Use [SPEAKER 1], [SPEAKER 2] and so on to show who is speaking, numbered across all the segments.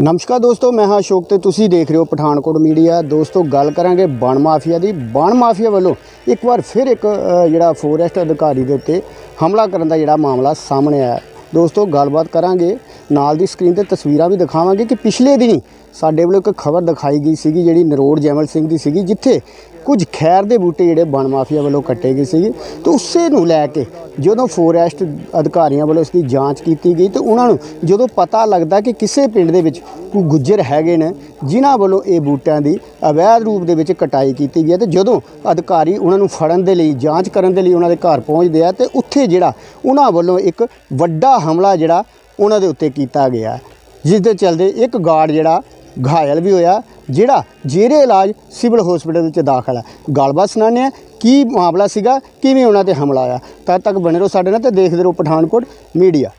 [SPEAKER 1] ਨਮਸਕਾਰ ਦੋਸਤੋ, ਮੈਂ ਹਾਂ ਅਸ਼ੋਕ ਤੇ ਤੁਸੀਂ ਦੇਖ ਰਹੇ ਹੋ ਪਠਾਨਕੋਟ ਮੀਡੀਆ। ਦੋਸਤੋ, ਗੱਲ ਕਰਾਂਗੇ ਬਣ ਮਾਫੀਆ ਦੀ। ਬਣ ਮਾਫੀਆ ਵੱਲੋਂ ਇੱਕ ਵਾਰ ਫਿਰ ਇੱਕ ਜਿਹੜਾ ਫੋਰੈਸਟ ਅਧਿਕਾਰੀ ਦੇ ਉੱਤੇ ਹਮਲਾ ਕਰਨ ਦਾ ਜਿਹੜਾ ਮਾਮਲਾ ਸਾਹਮਣੇ ਆਇਆ। ਦੋਸਤੋ, ਗੱਲਬਾਤ ਕਰਾਂਗੇ। ਨਾਲ ਦੀ ਸਕਰੀਨ ਤੇ ਤਸਵੀਰਾਂ ਵੀ ਦਿਖਾਵਾਂਗੇ ਕਿ ਪਿਛਲੇ ਦਿਨੀ ਸਾਡੇ ਵੱਲੋਂ ਇੱਕ ਖਬਰ ਦਿਖਾਈ ਗਈ ਸੀਗੀ, ਜਿਹੜੀ ਨਰੋੜ ਜੈਮਲ ਸਿੰਘ ਦੀ ਸੀਗੀ, ਜਿੱਥੇ ਕੁਝ ਖੈਰ ਦੇ ਬੂਟੇ ਜਿਹੜੇ ਬਣ ਮਾਫੀਆ ਵੱਲੋਂ ਕੱਟੇ ਗਏ ਸੀਗੇ ਤੇ ਉਸੇ ਨੂੰ ਲੈ ਕੇ ਜਦੋਂ ਫੋਰੈਸਟ ਅਧਿਕਾਰੀਆਂ ਵੱਲੋਂ ਇਸ ਦੀ ਜਾਂਚ ਕੀਤੀ ਗਈ ਤੇ ਉਹਨਾਂ ਨੂੰ ਜਦੋਂ ਪਤਾ ਲੱਗਦਾ ਕਿ ਕਿਸੇ ਪਿੰਡ ਦੇ ਵਿੱਚ ਕੋਈ ਗੁੱਜਰ ਹੈਗੇ ਨੇ, ਜਿਨ੍ਹਾਂ ਵੱਲੋਂ ਇਹ ਬੂਟਿਆਂ ਦੀ ਅਵੈਧ ਰੂਪ ਦੇ ਵਿੱਚ ਕਟਾਈ ਕੀਤੀ ਗਈ ਹੈ ਤੇ ਜਦੋਂ ਅਧਿਕਾਰੀ ਉਹਨਾਂ ਨੂੰ ਫੜਨ ਦੇ ਲਈ, ਜਾਂਚ ਕਰਨ ਦੇ ਲਈ ਉਹਨਾਂ ਦੇ ਘਰ ਪਹੁੰਚਦੇ ਆ ਤੇ ਉੱਥੇ ਜਿਹੜਾ ਉਹਨਾਂ ਵੱਲੋਂ ਇੱਕ ਵੱਡਾ ਹਮਲਾ ਜਿਹੜਾ ਉਹਨਾਂ ਦੇ ਉੱਤੇ ਕੀਤਾ ਗਿਆ। ਜਿਸ ਦੇ ਚਲਦੇ ਇੱਕ ਗਾਰਡ ਜਿਹੜਾ ਘਾਇਲ ਵੀ ਹੋਇਆ ਜਿਹੜਾ ਜੇਰੇ ਇਲਾਜ ਸਿਵਲ ਹਸਪੀਟਲ ਵਿੱਚ ਦਾਖਲ ਹੈ। ਗੱਲਬਾਤ ਸੁਣਾਉਂਦੇ ਹਾਂ, ਕੀ ਮਾਮਲਾ ਸੀਗਾ, ਕਿਵੇਂ ਉਹਨਾਂ ਤੇ ਹਮਲਾ ਆਇਆ ਤਦ ਤੱਕ ਬਣੇ ਰਹੋ ਸਾਡੇ ਨਾਲ ਤੇ ਦੇਖਦੇ ਰਹੋ Pathankot media.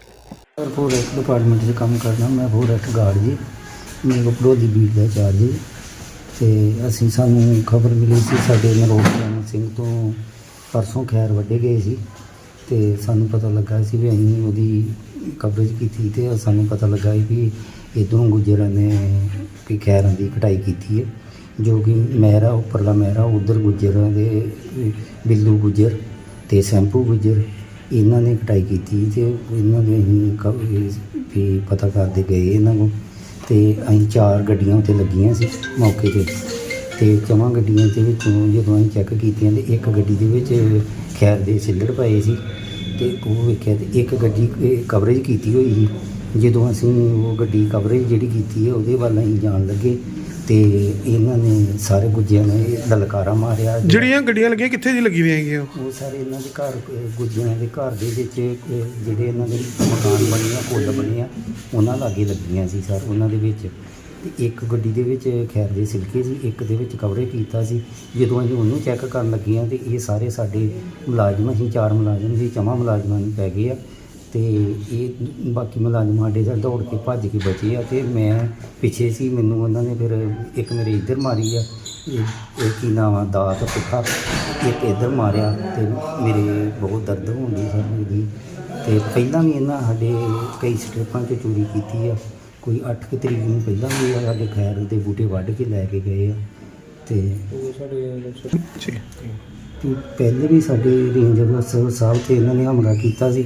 [SPEAKER 2] Sir forest department 'ਚ ਕੰਮ ਕਰਦਾ ਮੈਂ ਫੋਰੈਸਟ ਗਾਰਡ ਜੀ, ਮੇਰੇ ਕੋਲ ਵਿਰੋਧੀ ਬੀਟ ਦਾ ਚਾਰਜ ਜੀ। ਤੇ ਅਸੀਂ ਸਾਨੂੰ ਖਬਰ ਮਿਲੀ ਸੀ, ਸਾਡੇ ਨਰੋੜ ਚਰਨ ਸਿੰਘ ਤੋਂ ਪਰਸੋਂ ਖੈਰ ਵੱਡੇ ਗਏ ਸੀ। ਤੇ ਸਾਨੂੰ ਪਤਾ ਲੱਗਾ ਸੀ ਵੀ ਅਸੀਂ ਉਹਦੀ ਕਵਰੇਜ ਕੀਤੀ ਤੇ ਸਾਨੂੰ ਪਤਾ ਲੱਗਾ ਸੀ ਵੀ ਇੱਧਰੋਂ ਗੁੱਜਰਾਂ ਨੇ ਵੀ ਖੈਰਾਂ ਦੀ ਕਟਾਈ ਕੀਤੀ ਹੈ, ਜੋ ਕਿ ਮਹਿਰਾ, ਉੱਪਰਲਾ ਮਹਿਰਾ, ਉਧਰ ਗੁੱਜਰਾਂ ਦੇ, ਬਿੱਲੂ ਗੁੱਜਰ ਤੇ ਸੈਂਪੂ ਗੁੱਜਰ, ਇਹਨਾਂ ਨੇ ਕਟਾਈ ਕੀਤੀ ਤੇ ਇਹਨਾਂ ਦੇ ਅਸੀਂ ਕ- ਵੀ ਪਤਾ ਕਰਦੇ ਗਏ ਇਹਨਾਂ ਨੂੰ ਤੇ ਅਸੀਂ ਚਾਰ ਗੱਡੀਆਂ ਉੱਤੇ ਲੱਗੀਆਂ ਸੀ ਮੌਕੇ ਤੇ ਤੇ ਚਵਾਂ ਗੱਡੀਆਂ ਦੇ ਵਿੱਚ ਜਦੋਂ ਅਸੀਂ ਚੈੱਕ ਕੀਤੀਆਂ ਤੇ ਇੱਕ ਗੱਡੀ ਦੇ ਵਿੱਚ ਖੈਰ ਦੇ ਸਿਲੜ ਪਏ ਸੀ ਤੇ ਉਹ ਵੇਖਿਆ ਤੇ ਇੱਕ ਗੱਡੀ ਕਵਰੇਜ ਕੀਤੀ ਹੋਈ ਸੀ ਜਦੋਂ ਅਸੀਂ ਉਹ ਗੱਡੀ ਕਵਰੇਜ ਜਿਹੜੀ ਕੀਤੀ ਹੈ ਉਹਦੇ ਵੱਲ ਅਸੀਂ ਜਾਣ ਲੱਗੇ ਤੇ ਇਹਨਾਂ ਨੇ ਸਾਰੇ ਗੁੱਜਿਆਂ ਨੇ ਲਲਕਾਰਾ ਮਾਰਿਆ।
[SPEAKER 3] ਜਿਹੜੀਆਂ ਗੱਡੀਆਂ ਲੱਗੀਆਂ ਕਿੱਥੇ ਜੀ ਲੱਗੀ ਹੋਈਆਂ ਹੈਗੀਆਂ? ਉਹ?
[SPEAKER 2] ਸਾਰੇ ਇਹਨਾਂ ਦੇ ਘਰ ਅਹ, ਗੁੱਜਰਾਂ ਦੇ ਘਰ ਦੇ ਵਿੱਚ ਅਹ, ਜਿਹੜੇ ਇਹਨਾਂ ਦੇ ਮਕਾਨ ਬਣੇ ਆ ਕੁੱਲ ਬਣੇ ਆ ਉਹਨਾਂ ਲਾਗੇ ਲੱਗੀਆਂ ਸੀ ਸਰ ਉਹਨਾਂ ਦੇ ਵਿੱਚ। ਤੇ ਇੱਕ ਗੱਡੀ ਦੇ ਵਿੱਚ ਖੈਰ ਦੇ ਸਿਲਕੇ ਸੀ ਇੱਕ ਦੇ ਵਿੱਚ ਕਵਰੇ ਕੀਤਾ ਸੀ। ਜਦੋਂ ਅਸੀਂ ਉਹਨੂੰ ਚੈੱਕ ਕਰਨ ਲੱਗੇ ਆ ਤੇ ਇਹ ਸਾਰੇ ਸਾਡੇ ਮੁਲਾਜ਼ਮ ਅਸੀਂ ਚਾਰ ਮੁਲਾਜ਼ਮ ਸੀ ਚਮਾ ਮੁਲਾਜ਼ਮਾਂ ਨੂੰ ਪੈ ਗਏ ਆ। ਤੇ ਇਹ ਬਾਕੀ ਮੁਲਾਜ਼ਮ ਸਾਡੇ ਸਰ ਦੌੜ ਕੇ ਭੱਜ ਕੇ ਬਚੇ ਆ ਤੇ ਮੈਂ ਪਿੱਛੇ ਸੀ ਮੈਨੂੰ ਉਹਨਾਂ ਨੇ ਫਿਰ ਇੱਕ ਮੇਰੇ ਇੱਧਰ ਮਾਰੀ ਆ ਇਹ ਇਹ ਕੀ ਨਾਮ ਆ ਦਾਤ ਪੁੱਠਾ ਇੱਕ ਇੱਧਰ ਮਾਰਿਆ ਤੇ ਮੇਰੇ ਬਹੁਤ ਦਰਦ ਹੁੰਦੀ ਸਰ ਮੇਰੀ ਤੇ ਪਹਿਲਾਂ ਵੀ ਇਹਨਾਂ ਸਾਡੇ ਕਈ ਸਟੇਪਾਂ 'ਚ ਚੋਰੀ ਕੀਤੀ ਆ ਕੋਈ 8 ਕੁ ਤਰੀਕ ਨੂੰ ਪਹਿਲਾਂ ਵੀ ਇਹ ਸਾਡੇ ਖੈਰ ਦੇ ਬੂਟੇ ਵੱਢ ਕੇ ਲੈ ਕੇ ਗਏ ਆ ਤੇ
[SPEAKER 3] ਜੀ
[SPEAKER 2] ਤੇ ਪਹਿਲੇ ਵੀ ਸਾਡੇ ਰੇਂਜਰ ਅਫਸਰ ਸਾਹਿਬ ਤੇ ਇਹਨਾਂ ਨੇ ਹਮਲਾ ਕੀਤਾ ਸੀ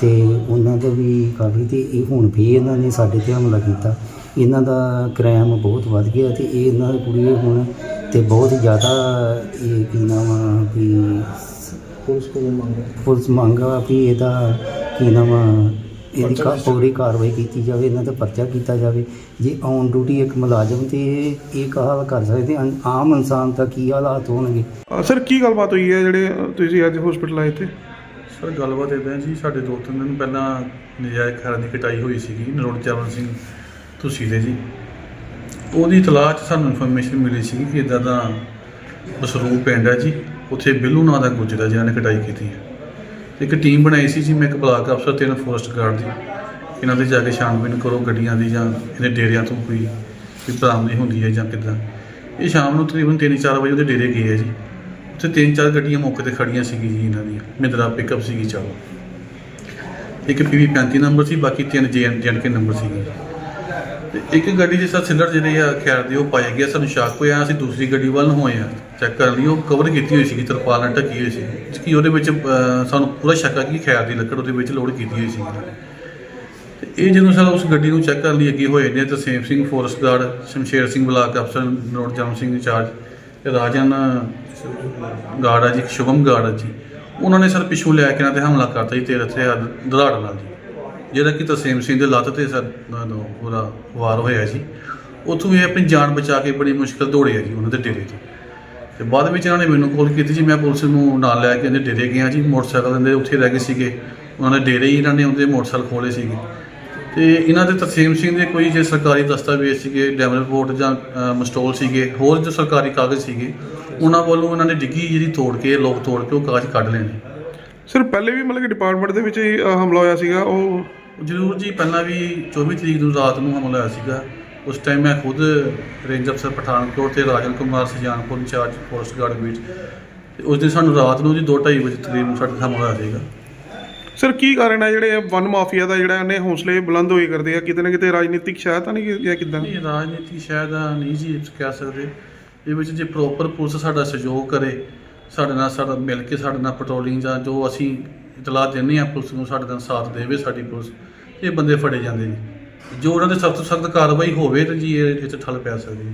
[SPEAKER 2] ਤੇ ਉਹਨਾਂ ਦਾ ਵੀ ਕਾਫੀ ਤੇ ਇਹ ਹੁਣ ਵੀ ਇਹਨਾਂ ਨੇ ਸਾਡੇ ਤੇ ਹਮਲਾ ਕੀਤਾ। ਇਹਨਾਂ ਦਾ ਕ੍ਰਾਈਮ ਬਹੁਤ ਵੱਧ ਗਿਆ ਤੇ ਇਹ ਇਹਨਾਂ ਦੀ ਕੁੜੀ ਹੁਣ ਤੇ ਬਹੁਤ ਜ਼ਿਆਦਾ ਇਹ ਕੀ ਨਾਮ ਆ ਵੀ ਪੁਲਿਸ ਕੋਲ ਮੰਗ ਪੁਲਿਸ ਮੰਗ ਵੀ ਇਹਦਾ ਕੀ ਨਾਮ ਆ ਇਹਦੀ ਕਾ ਪੂਰੀ ਕਾਰਵਾਈ ਕੀਤੀ ਜਾਵੇ ਇਹਨਾਂ ਦਾ ਪਰਚਾ ਕੀਤਾ ਜਾਵੇ। ਜੇ ਔਨ ਡਿਊਟੀ ਇੱਕ ਮੁਲਾਜ਼ਮ ਤੇ ਇਹ ਕਹਾਲ ਕਰ ਸਕਦੇ ਹਨ, ਆਮ ਇਨਸਾਨ ਦਾ ਕੀ ਹਾਲਾਤ ਹੋਣਗੇ?
[SPEAKER 3] ਸਰ ਕੀ ਗੱਲਬਾਤ ਹੋਈ ਹੈ ਜਿਹੜੇ ਤੁਸੀਂ ਅੱਜ ਹਸਪੀਟਲ ਆਏ ਤੇ
[SPEAKER 4] ਸਰ ਗੱਲਬਾਤ ਇਦਾਂ ਜੀ ਸਾਡੇ ਦੋ ਤਿੰਨ ਦਿਨ ਪਹਿਲਾਂ ਨਜਾਇਜ਼ ਖੈਰਾਂ ਦੀ ਕਟਾਈ ਹੋਈ ਸੀਗੀ ਨਰੋੜ ਚਰਨ ਸਿੰਘ ਤੁਸੀਂ ਦੇ ਜੀ। ਉਹਦੀ ਇਤਲਾਹ 'ਚ ਸਾਨੂੰ ਇਨਫੋਰਮੇਸ਼ਨ ਮਿਲੀ ਸੀ ਕਿ ਇਦਾਂ ਦਾ ਬਸਰੂ ਪਿੰਡ ਹੈ ਜੀ। ਉੱਥੇ ਬਿੱਲੂ ਨਾਂ ਦਾ ਗੁੱਜਰ ਜਿਹਨਾਂ ਨੇ ਕਟਾਈ ਕੀਤੀ ਹੈ। ਤੇ ਇੱਕ ਟੀਮ ਬਣਾਈ ਸੀ ਜੀ, ਮੈਂ ਇੱਕ ਬਲਾਕ ਅਫਸਰ ਤੇ ਇਹਨਾਂ ਫੋਰਸਟ ਗਾਰਡ ਦੀ। ਇਹਨਾਂ ਦੇ ਜਾ ਕੇ ਛਾਣਬੀਨ ਕਰੋ ਗੱਡੀਆਂ ਦੀ ਜਾਂ ਇਹਦੇ ਡੇਰਿਆਂ ਤੋਂ ਕੋਈ ਕੋਈ ਬਰਾਮਦੀ ਹੁੰਦੀ ਹੈ ਜਾਂ ਕਿੱਦਾਂ। ਇਹ ਸ਼ਾਮ ਨੂੰ ਤਕਰੀਬਨ 3-4 ਵਜੇ ਉਹਦੇ ਡੇਰੇ ਗਏ ਹੈ ਜੀ। ਉੱਥੇ ਤਿੰਨ ਚਾਰ ਗੱਡੀਆਂ ਮੌਕੇ ਤੇ ਖੜੀਆਂ ਸੀਗੀ ਜੀ ਇਹਨਾਂ ਦੀਆਂ। ਮਿੰਦਰਾ ਪਿਕਅਪ ਸੀਗੀ ਚਾਲੋ। ਇੱਕ ਪੀਵੀ 35 ਨੰਬਰ ਸੀ, ਬਾਕੀ ਤਿੰਨ ਜੈਨ ਕੇ ਨੰਬਰ ਸੀਗੇ। ਤੇ ਇੱਕ ਗੱਡੀ ਜਿਸ ਦਾ ਸਿਲੰਡਰ ਜਿਹੜੇ ਆ ਖੈਰ ਦੇ ਉਹ ਪਾਏ ਗਿਆ ਸਾਨੂੰ ਸ਼ੱਕ ਹੋਇਆ ਅਸੀਂ ਦੂਸਰੀ ਗੱਡੀ ਵੱਲ ਨੂੰ ਹੋਏ ਆ ਚੈੱਕ ਕਰਨ ਲਈ ਉਹ ਕਵਰ ਕੀਤੀ ਹੋਈ ਸੀਗੀ ਤਰਪਾਲ ਨਾਲ ਢੱਕੀ ਹੋਈ ਸੀ ਕਿ ਉਹਦੇ ਵਿੱਚ ਅਹ, ਸਾਨੂੰ ਪੂਰਾ ਸ਼ੱਕ ਆ ਕਿ ਖੈਰ ਦੀ ਲੱਕੜ ਉਹਦੇ ਵਿੱਚ ਲੋਡ ਕੀਤੀ ਹੋਈ ਸੀ ਤੇ ਇਹ ਜਦੋਂ ਸਰ ਉਸ ਗੱਡੀ ਨੂੰ ਚੈੱਕ ਕਰਨ ਲਈ ਅੱਗੇ ਹੋਏ ਨੇ ਤਾਂ Singh forest guard Shamsher Singh block ਅਫਸਰ ਨੋਟ ਜਮ ਸਿੰਘ ਇੰਚਾਰਜ ਤੇ ਰਾਜਨ ਗਾਰਡ ਆ ਜੀ ਸ਼ੁਭਮ ਗਾਰਡ ਆ ਜੀ ਉਹਨਾਂ ਨੇ ਸਰ ਪਿੱਛੋਂ ਲੈ ਕੇ ਇਹਨਾਂ ਤੇ ਹਮਲਾ ਕਰਤਾ ਜੀ ਤੇਰੇ ਹਥਿਆਰ ਦਰਾੜ ਨਾਲ ਜੀ ਜਿਹੜਾ ਕਿ ਤਸੀਮ ਸਿੰਘ ਦੇ ਲੱਤ ਤੇ ਸਰ, ਨੂੰ ਉਹਦਾ ਵਾਰ ਹੋਇਆ ਜੀ ਉੱਥੋਂ ਇਹ ਆਪਣੀ ਜਾਨ ਬਚਾ ਕੇ ਬੜੀ ਮੁਸ਼ਕਲ ਦੌੜਿਆ ਜੀ, ਉਹਨਾਂ ਦੇ ਡੇਰੇ ਤੋਂ। ਤੇ ਬਾਅਦ ਵਿੱਚ ਇਹਨਾਂ ਨੇ ਮੈਨੂੰ ਕਾਲ ਕੀਤੀ ਜੀ, ਮੈਂ ਪੁਲਿਸ ਨੂੰ ਨਾਲ ਲੈ ਕੇ ਇਹਦੇ ਡੇਰੇ ਗਿਆ ਜੀ, ਮੋਟਰਸਾਈਕਲ ਦੇ ਉੱਥੇ ਰਹਿ ਗਏ ਸੀਗੇ। ਉਹਨਾਂ ਦੇ ਡੇਰੇ ਹੀ ਇਹਨਾਂ ਨੇ ਉਹਦੇ ਮੋਟਰਸਾਈਕਲ ਖੋਲੇ ਸੀਗੇ। ਤੇ ਇਹਨਾਂ ਦੇ ਤਰਸੀਮ ਸਿੰਘ ਦੇ ਕੋਈ ਜੇ ਸਰਕਾਰੀ ਦਸਤਾਵੇਜ਼ ਸੀਗੇ ਡੈਮਰ ਰਿਪੋਰਟ ਜਾਂ ਮਸਟੋਲ ਸੀਗੇ, ਹੋਰ ਜੋ ਸਰਕਾਰੀ ਕਾਗਜ਼ ਸੀਗੇ, ਉਹਨਾਂ ਵੱਲੋਂ ਇਹਨਾਂ ਨੇ ਡਿੱਗੀ ਜਿਹੜੀ ਤੋੜ ਕੇ, ਲੋਕ ਤੋੜ ਕੇ ਉਹ ਕਾਗਜ਼ ਕੱਢ ਲੈਣੇ
[SPEAKER 3] ਸਰ, ਪਹਿਲੇ ਵੀ ਮਤਲਬ ਕਿ ਡਿਪਾਰਟਮੈਂਟ ਦੇ ਵਿੱਚ ਹੀ ਹਮਲਾ ਹੋਇਆ ਸੀਗਾ, ਉਹ
[SPEAKER 4] ਜ਼ਰੂਰ ਜੀ ਪਹਿਲਾਂ ਵੀ 24 ਤਰੀਕ ਨੂੰ ਰਾਤ ਨੂੰ ਹਮਲਾ ਹੋਇਆ ਸੀਗਾ। ਉਸ ਟਾਈਮ ਮੈਂ ਖੁਦ ਰੇਂਜ ਅਫਸਰ ਪਠਾਨਕੋਟ ਤੇ Rajan Kumar Sajanpur incharge forest guard ਵਿੱਚ ਤੇ ਉਸ ਦਿਨ ਸਾਨੂੰ ਰਾਤ ਨੂੰ ਜੀ 2:30 ਵਜੇ ਤਕਰੀਬਨ ਸਾਡੇ ਹਮਲਾ ਹੋਇਆ ਸੀਗਾ।
[SPEAKER 3] ਸਰ ਕੀ ਕਾਰਨ ਹੈ ਜਿਹੜੇ ਵਨ ਮਾਫੀਆ ਦਾ ਜਿਹੜਾ ਇਹਨੇ ਹੌਸਲੇ ਬੁਲੰਦ ਹੋਏ ਕਰਦੇ ਆ? ਕਿਤੇ ਨਾ ਕਿਤੇ ਰਾਜਨੀਤਿਕ ਸ਼ਾਇਦ ਤਾਂ ਨਹੀਂ ਜਾਂ ਕਿਦਾਂ?
[SPEAKER 4] ਨਹੀਂ ਰਾਜਨੀਤੀ ਸ਼ਾਇਦ ਨਹੀਂ ਜੀ ਕਹਿ ਸਕਦੇ। ਇਹ ਵਿੱਚ ਜੇ ਪ੍ਰੋਪਰ ਪੁਲਿਸ ਸਾਡਾ ਸਹਿਯੋਗ ਕਰੇ ਸਾਡੇ ਨਾਲ ਸਾਡਾ ਮਿਲ ਕੇ ਸਾਡੇ ਨਾਲ ਪੈਟਰੋਲਿੰਗ ਜਾਂ ਜੋ ਅਸੀਂ ਇਤਲਾਹ ਦਿੰਦੇ ਹਾਂ ਪੁਲਿਸ ਨੂੰ ਸਾਡੇ ਨਾਲ ਸਾਥ ਦੇਵੇ ਸਾਡੀ ਪੁਲਿਸ। ਇਹ ਬੰਦੇ ਫੜੇ ਜਾਂਦੇ ਨੇ। ਜੋ ਉਹਨਾਂ ਦੇ ਸਖਤ ਸਖਤ ਕਾਰਵਾਈ ਹੋਵੇ ਤਾਂ ਜੀ ਇਹ ਇਹ 'ਚ ਠੱਲ ਪੈ ਸਕਦੀ ਹੈ।